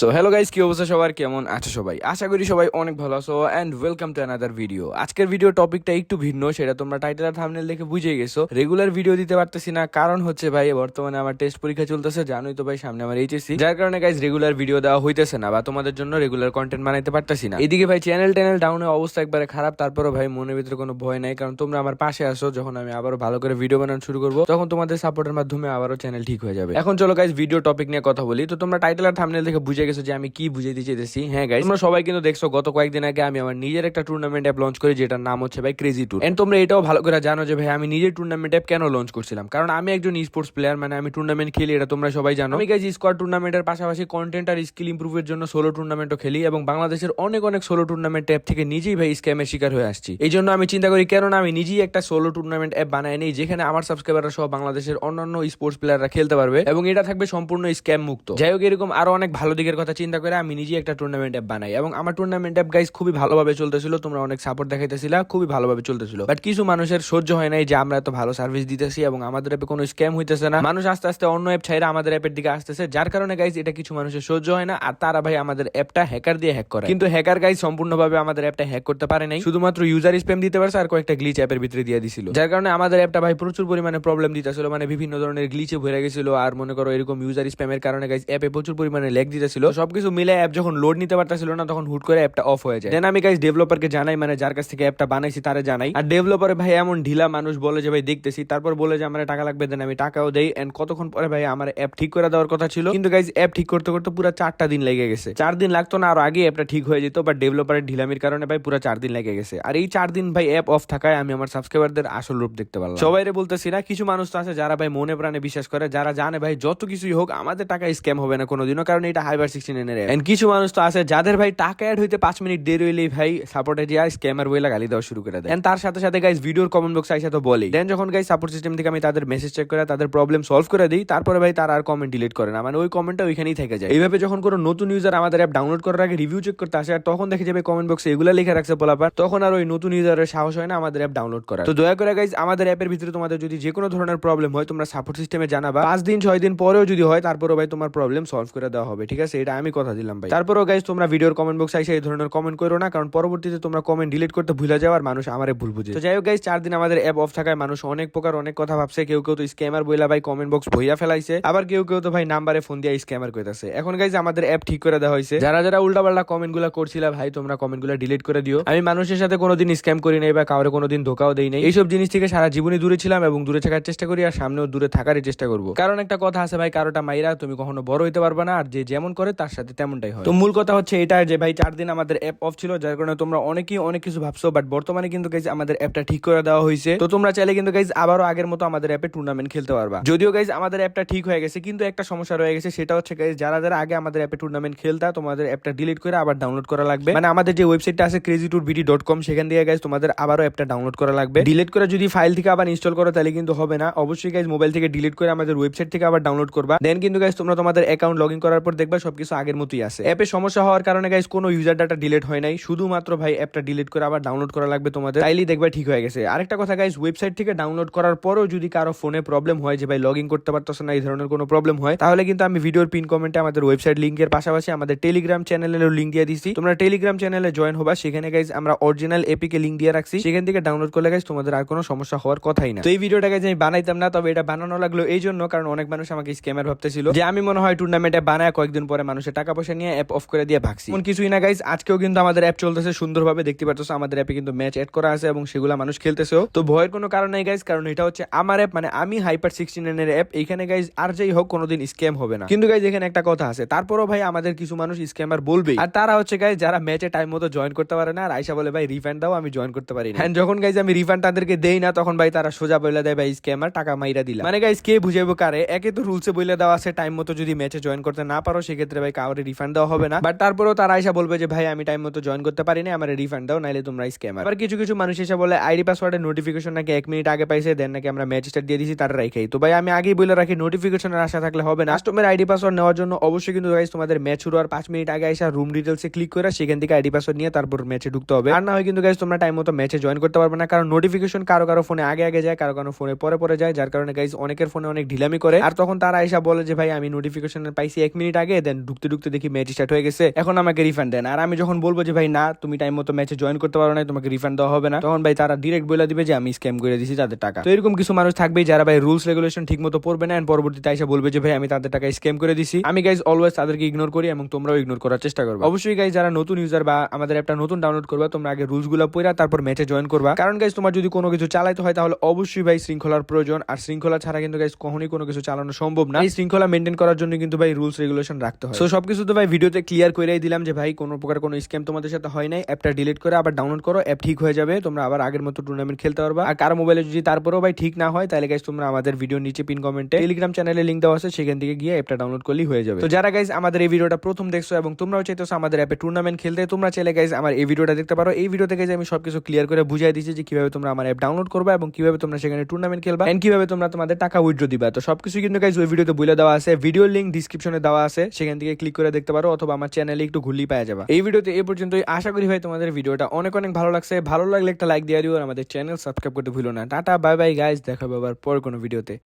So hello guys কি অবস্থা সবার? কেমন আছো সবাই? আশা করি সবাই অনেক ভালো আছো and welcome to another video আজকের ভিডিও টপিকটা একটু ভিন্ন, সেটা তোমরা টাইটেল আর থাম্বনেল দেখে বুঝে গেছো। রেগুলার ভিডিও দিতে পারতেছি না, কারণ হচ্ছে ভাই, বর্তমানে আমার টেস্ট পরীক্ষা চলতেছে, জানোই তো ভাই, সামনে আমার এইচএসসি যার কারণে গাইস রেগুলার ভিডিও দেওয়া হইতেছে না বা তোমাদের জন্য রেগুলার কন্টেন্ট বানাইতে পারতেছি না। এদিকে ভাই চ্যানেল ট্যানেল ডাউনের অবস্থা একবারে খারাপ, তারপরও ভাই, মনের ভিতরে কোনো ভয় নাই, কারণ তোমরা আমার পাশে আসো যখন আমি আবারও ভালো করে ভিডিও বানানো শুরু করব, তখন তোমাদের সাপোর্টের মাধ্যমে আবারও চ্যানেল ঠিক হয়ে যাবে। এখন চলো গাইস ভিডিও টপিক নিয়ে কথা বলি। তো তোমরা টাইটেল আর থাম্বনেল দেখে বুঝে গেছো যে আমি কি বুঝাইতে চেয়েছি হ্যাঁ গাইস তোমরা সবাই কিন্তু দেখছ, গত কয়েকদিন আগে আমি আমার নিজের একটা টুর্নামেন্ট অ্যাপ লঞ্চ করি, যেটার নাম হচ্ছে ভাই ক্রেজি ট্যুর এন্ড তোমরা এটাও ভালো করে জানো যে ভাই, আমি নিজের টুর্নামেন্ট অ্যাপ কেন লঞ্চ করছিলাম? কারণ আমি একজন স্পোর্টস প্লেয়ার মানে আমি টুর্নামেন্ট খেলি, এটা তোমরা সবাই জানো। আমি গাইজ স্কোয়াড টুর্নামেন্টের পাশাপাশি কন্টেন্ট আর স্কিল ইমপ্রুভের জন্য সোলো টুর্নামেন্টও খেলি এবং বাংলাদেশের অনেক অনেক সোলো টুর্নামেন্ট অ্যাপ থেকে নিজেই ভাই স্ক্যামের শিকার হয়ে আসছি। এই জন্য আমি চিন্তা করি, কেননা আমি নিজেই একটা সোলো টুর্নামেন্ট অ্যাপ বানাই নেই, যেখানে আমার সাবস্ক্রাইবাররা সহ বাংলাদেশের অন্যান্য স্পোর্টস প্লেয়াররা খেলতে পারবে এবং এটা থাকবে সম্পূর্ণ স্ক্যাম মুক্ত। যাই হোক, এরকম আরও অনেক ভালো দিকের কথা চিন্তা করে আমি নিজেই একটা টুর্নামেন্ট অ্যাপ বানাই। এবং আমার টুর্নামেন্ট অ্যাপ গাইজ খুবই ভালোভাবে চলতেছিল, তোমরা অনেক সাপোর্ট দেখাইতেছিল, খুবই ভালোভাবে চলতেছিল। বাট কিছু মানুষের সহ্য হয় নাই যে আমরা এত ভালো সার্ভিস দিতেছি এবং আমাদের অ্যাপে কোনো স্ক্যাম হইতেছে না। মানুষ আস্তে আস্তে অন্য অ্যাপ ছাইরা আমাদের অ্যাপের দিকে আসতেছে, যার কারণে গাইজ এটা কিছু মানুষের সহ্য হয় না আর তারা ভাই আমাদের অ্যাপটা হ্যাকার দিয়ে হ্যাক করে। কিন্তু হ্যাকার গাইজ সম্পূর্ণভাবে আমাদের অ্যাপটা হ্যাক করতে পারে নাই। শুধুমাত্র ইউজার স্প্যাম দিতে পারছে আর কয়েকটা গ্লিচ অ্যাপের ভিতরে দিয়ে দিছিল। যার কারণে আমাদের অ্যাপটা ভাই প্রচুর পরিমাণে প্রবলেম দিতেছিল মানে বিভিন্ন ধরনের গ্লিচে ভরে গেছিল। আর মনে করো এরকম ইউজার স্প্যামের কারণে গাইজ অ্যাপে প্রচুর পরিমাণে লেগ দিতেছিল। সবকিছু মিলে অ্যাপ যখন লোড নিতে পারতেছিল না তখন হুট করে অ্যাপটা অফ হয়ে যায়। দেন আমি গাইজ ডেভেলপারকে জানাই মানে যার কাছ থেকে অ্যাপটা বানাইছি তারা জানাই। আর ডেভেলপারে ভাই এমন ঢিলা মানুষ বলে যে ভাই দেখতেছি। তারপর বলে যে আমার টাকা লাগবে দেন আমি টাকাও দেই। এন্ড কতক্ষণ পরে ভাই আমার অ্যাপ ঠিক করে দেওয়ার কথা ছিল। কিন্তু গাইজ অ্যাপ ঠিক করতে করতে পুরো চারটা দিন লেগে গেছে। চার দিন লাগতো না আর আগে অ্যাপটা ঠিক হয়ে যেত বাট ডেভেলপারের ঢিলামির কারণে ভাই পুরো চার দিন লেগে গেছে। আর এই চার দিন ভাই অ্যাপ অফ থাকায় আমি আমার সাবস্ক্রাইবারদের আসল রূপ দেখতে পারলাম। সবাই বলতেছি না কিছু মানুষ তো আছে যারা ভাই মনে প্রাণে বিশ্বাস করে যারা জানে ভাই যত কিছুই হোক আমাদের টাকা স্ক্যাম হবে না কোনোদিনও। কারণ এটা হাইবার সিক্সটিন এর এন্ড কিছু মানুষ তো আছে যাদের ভাই টাকা অ্যাড হইতে পাঁচ মিনিট দেরি হইলেই ভাই সাপোর্টে যা স্ক্যামার বইলা গালি দেওয়া শুরু করে দেয়। তার সাথে সাথে গাইজ ভিডিওর কমেন্ট বক্স আইসা তো বলেই। দেন যখন গাইজ সাপোর্ট সিস্টেম থেকে আমি তাদের মেসেজ চেক করে তাদের প্রবলেম সলভ করে দিই তারপরে ভাই তারা আর কমেন্ট ডিলিট করে না। মানে ওই কমেন্টটা ওইখানেই থেকে যায়। এইভাবে যখন কোনো নতুন ইউজার আমাদের অ্যাপ ডাউনলোড করার আগে রিভিউ চেক করতে আসে আর তখন দেখে যাবে কমেন্ট বক্সে এগুলো লিখে রাখছে পোলাপার তখন আর ওই নতুন ইউজারের সাহস হয় না আমাদের অ্যাপ ডাউনলোড করার। তো দয়া করে গাইজ আমাদের অ্যাপের ভিতরে তোমাদের যদি যে কোনো ধরনের প্রবলেম হয় তোমরা সাপোর্ট সিস্টেমে জানাবা। পাঁচ দিন ছয় দিন পরেও যদি হয় তারপরেও ভাই তোমার প্রবলেম সলভ করে দেওয়া হবে ঠিক আছে? এটা আমি কথা দিলাম ভাই। তারপরেও গাইজ তোমরা ভিডিওর কমেন্ট বক্সে এসে এই ধরনের কমেন্ট করো না কারণ পরবর্তীতে তোমরা কমেন্ট ডিলিট করতে ভুলে যাও আর মানুষ আমারে ভুল বুঝে। তো যাই হোক গাইজ চার দিন আমাদের অ্যাপ অফ থাকায় মানুষ অনেক প্রকার অনেক কথা ভাবছে কেউ কেউ তো স্ক্যামার বইলা ভাই কমেন্ট বক্স ভইয়া ফেলাইছে আবার কেউ কেউ তো ভাই নাম্বারে ফোন দিয়ে স্ক্যামার কইতাছে। এখন গাইজ আমাদের অ্যাপ ঠিক করে দেওয়া হয়েছে। যারা যারা উল্টাপাল্টা কমেন্টগুলা করছিল ভাই তোমরা কমেন্টগুলা ডিলিট করে দিও। আমি মানুষের সাথে কোনোদিন স্ক্যাম করি নাই বা কাউরে কোনোদিন ধোকাও দেই নাই। এইসব জিনিস থেকে সারা জীবনে দূরে ছিলাম এবং দূরে থাকার চেষ্টা করি আর সামনেও দূরে থাকারই চেষ্টা করব। কারণ একটা কথা আছে ভাই কারোটা মাইরা তুমি কখনো বড় হইতে পারবে না আর যে যেমন করে তার সাথে তেমনটাই হয়। তো মূল কথা হচ্ছে এটা যে, ভাই, চার দিন আমাদের অ্যাপ অফ ছিল, যার কারণে তোমরা অনেকেই অনেক কিছু ভাবছ বাট বর্তমানে কিন্তু গাইজ আমাদের অ্যাপটা ঠিক করে দেওয়া হয়েছে। তো তোমরা চাইলে কিন্তু গাইজ আবারও আগের মতো আমাদের অ্যাপে টুর্নামেন্ট খেলতে পারবা। যদিও গাইজ আমাদের অ্যাপটা ঠিক হয়ে গেছে, কিন্তু একটা সমস্যা রয়ে গেছে, সেটা হচ্ছে গাইজ যারা যারা আগে আমাদের অ্যাপে টুর্নামেন্ট খেলতা, তোমাদের অ্যাপটা ডিলিট করে আবার ডাউনলোড করা লাগবে। মানে আমাদের যে ওয়েবসাইটটা আছে crazy tour BD dot com সেখান দিয়ে গাইজ তোমাদের আবারও অ্যাপটা ডাউনলোড করা লাগবে। ডিলিট করে যদি ফাইল থেকে আবার ইনস্টল করো, তাহলে কিন্তু হবে না। অবশ্যই গাইজ মোবাইল থেকে ডিলিট করে আমাদের ওয়েবসাইট থেকে আবার ডাউনলোড করবা। দেন কিন্তু গাইজ তোমরা তোমাদের অ্যাকাউন্ট লগ ইন করার পর দেখবা সবকিছু আগের মতোই আছে। অ্যাপে সমস্যা হওয়ার কারণে গাইজ কোনো ইউজার ডাটা ডিলিট হয় নাই। শুধুমাত্র ভাই অ্যাপটা ডিলিট করে আবার ডাউনলোড করা লাগবে তোমাদের। তাইলেই দেখবে ঠিক হয়ে গেছে। আরেকটা কথা গাইজ ওয়েবসাইট থেকে ডাউনলোড করার পরেও যদি কারও ফোনে প্রবলেম হয় যে, ভাই লগ ইন করতে পারতেছে না, এই ধরনের কোনো প্রবলেম হয়, তাহলে কিন্তু আমি ভিডিওর পিন কমেন্টে আমাদের ওয়েবসাইট লিঙ্কের পাশাপাশি আমাদের টেলিগ্রাম চ্যানেলেরও লিঙ্ক দিয়ে দিচ্ছি তোমরা টেলিগ্রাম চ্যানেলে জয়েন হবা। সেখানে গাইজ আমরা অরিজিনাল এপিকে লিঙ্ক দিয়ে রাখছি। সেখান থেকে ডাউনলোড করলে গাইজ তোমাদের আর কোনো সমস্যা হওয়ার কথাই না। তো এই ভিডিওটা গাইজ আমি বানাইতাম না, তবে এটা বানানো লাগল এই জন্য, কারণ অনেক মানুষ আমাকে স্ক্যামার ভাবতেছিল যে, আমি মনে হয় টুর্নামেন্টে বানায় কয়েকদিন পরে মানুষের টাকা পয়সা নিয়ে অ্যাপ অফ করে দিয়ে ভাগছি। এমন কিছুই না গাইজ আজকেও কিন্তু আমাদের অ্যাপ চলতেছে সুন্দরভাবে, দেখতে পাচ্ছ, আমাদের অ্যাপে কিন্তু ম্যাচ এড করা আছে এবং সেগুলো মানুষ খেলতেছেও তো ভয়ের কোনো কারণ নেই গাইজ কারণ এটা হচ্ছে আমার অ্যাপ মানে আমি হাইপার সিক্সটিন এর অ্যাপ এইখানে গাইজ আর যাই হোক, কোনোদিন স্ক্যাম হবে না। কিন্তু গাইজ এখানে একটা কথা আছে। তারপরও, ভাই, আমাদের কিছু মানুষ স্ক্যামার বলবে আর তারা হচ্ছে গাইজ যারা ম্যাচে টাইম মতো জয়েন করতে পারে না, আর আইসা বলে, ভাই রিফান্ড দাও, আমি জয়েন করতে পারি না। যখন গাইজ আমি রিফান্ড তাদেরকে দেই না, তখন, ভাই, তারা সোজা বলে দেয়, ভাই স্ক্যামার টাকা মাইরা দিলাম মানে গাইজ কে বুঝাইবো কারে? একে তো রুলসে বলে দেওয়া আছে টাইম মতো যদি ম্যাচে জয়েন করতে না পারো, সেক্ষেত্রে ভাই কাউরে রিফান্ড দেওয়া হবে না। বাট তারপরেও তারা আইসা বলবে যে, ভাই, আমি টাইম মতো জয়েন করতে পারি না আমার রিফান্ড দাও, নাইলে তোমরা স্ক্যামার আবার কিছু কিছু মানুষ এসে বলে, আইডি পাসওয়ার্ডের নোটিফিকেশন নাকি এক মিনিট আগে পাইছে দেন নাকি আমরা ম্যাচ দিয়ে দিছি, তারা রাখাই তো ভাই, আমি আগেই বলে রাখি নোটিফিকেশনের আশা থাকলে হবে না। কাস্টমার আইডি পাসওয়ার্ড নেওয়ার জন্য অবশ্যই কিন্তু গাইজ তোমাদের ম্যাচ শুরু হওয়ার পাঁচ মিনিট আগে এসে রুম ডিটেলসে ক্লিক করে সেখান থেকে আইডি পাসওয়ার্ড নিয়ে তারপর ম্যাচে ঢুকতে হবে। আর না হয় কিন্তু গাইজ তোমরা টাইম মতো ম্যাচে জয়েন করতে পারবে না, কারণ নোটিফিকেশন কারও কারও ফোনে আগে আগে যায়, কারও কারও ফোনে পরে পরে যায়, যার কারণে গাইজ অনেকের ফোনে অনেক ঢিলামি করে। আর তখন তারা এসে বলে যে, ভাই, আমি নোটিফিকেশন পাইছি এক মিনিট আগে দেন ঢুকতে ঢুকতে দেখি ম্যাচ স্টার্ট হয়ে গেছে। এখন আমাকে রিফান্ড দেন। আর আমি যখন বলব যে, ভাই, না, তুমি টাইম মতো ম্যাচে জয়েন করতে পারো না তোমাকে রিফান্ড দেওয়া হবে না। তখন ভাই তারা ডিরেক্ট বলে দিবে যে, আমি স্ক্যাম করে দিছি তাদের টাকা। তো এরকম কিছু মানুষ থাকবেই যারা ভাই রুলস রেগুলেশন ঠিক মতো পড়বে না। পরবর্তীতে এসে বলবে যে, ভাই, আমি তাদের টাকা স্ক্যাম করে দিছি। আমি গাইজ অলওয়েজ তাদেরকে ইগনোর করি এবং তোমরাও ইগনোর করার চেষ্টা করবে। অবশ্যই গাইজ যারা নতুন ইউজার বা আমাদের একটা নতুন ডাউনলোড করবা, তোমরা আগে রুলসগুলো পড়া, তারপর ম্যাচে জয়েন করবা। কারণ গাইজ তোমার যদি কোনো কিছু চালাইতে হয়, তাহলে অবশ্যই ভাই শৃঙ্খলার প্রয়োজন। আর শৃঙ্খলা ছাড়া কিন্তু গাইজ কখনোই কোনো কিছু চালানো সম্ভব না। এই শৃঙ্খলা মেনটেন করার জন্য কিন্তু ভাই রুলস রেগুলেশন রাখতে হয় তো সবকিছু তো ভাই ভিডিওতে ক্লিয়ার করেই দিলাম যে ভাই কোনো প্রকার কোনো স্ক্যাম তোমাদের সাথে হয় নাই। অ্যাপটা ডিলিট করে আবার ডাউনলোড করো অ্যাপ ঠিক হয়ে যাবে তোমরা আবার আগের মতো টুর্নামেন্ট খেলতে পারবা। আর কারও মোবাইলে যদি তারপরেও ভাই ঠিক না হয় তাহলে গাইজ তোমরা আমাদের ভিডিও নিচে পিন কমেন্টে টেলিগ্রাম চ্যানেলে লিঙ্ক দেওয়া আছে সেখান থেকে গিয়ে অ্যাপটা ডাউনলোড করলেই হয়ে যাবে। তো যারা গাইজ আমাদের এই ভিডিওটা প্রথম দেখছ এবং তোমরাও চাইতেছো আমাদের অ্যাপে টুর্নামেন্ট খেলতে তোমরা চাইলে গাইজ আমার এই ভিডিওটা দেখতে পারো। এই ভিডিও থেকে আমি সবকিছু ক্লিয়ার করে বুঝাই দিচ্ছি যে কীভাবে তোমরা আমার অ্যাপ ডাউনলোড করবে এবং কীভাবে তোমরা সেখানে টুর্নামেন্ট খেলবা এন্ড কীভাবে তোমরা তোমাদের টাকা উইথড্র দিবা। তো সবকিছু কিন্তু গাইজ ওই ভিডিওতে বলে দেওয়া আছে ভিডিও লিঙ্ক ডিসক্রিপশনে দেওয়া আছে সেখান থেকে ক্লিক করে দেখতে পারো অথবা আমার চ্যানেলে একটু ঘুরলি পাওয়া যাবে। এই ভিডিওতে এ পর্যন্তই। আশা করি ভাই তোমাদের ভিডিওটা অনেক অনেক ভালো লাগছে। ভালো লাগলে একটা লাইক দিয়ে দিও আর আমাদের চ্যানেল সাবস্ক্রাইব করতে ভুলো না। টাটা বাই বাই গাইজ দেখা আবার পর কোনো ভিডিওতে।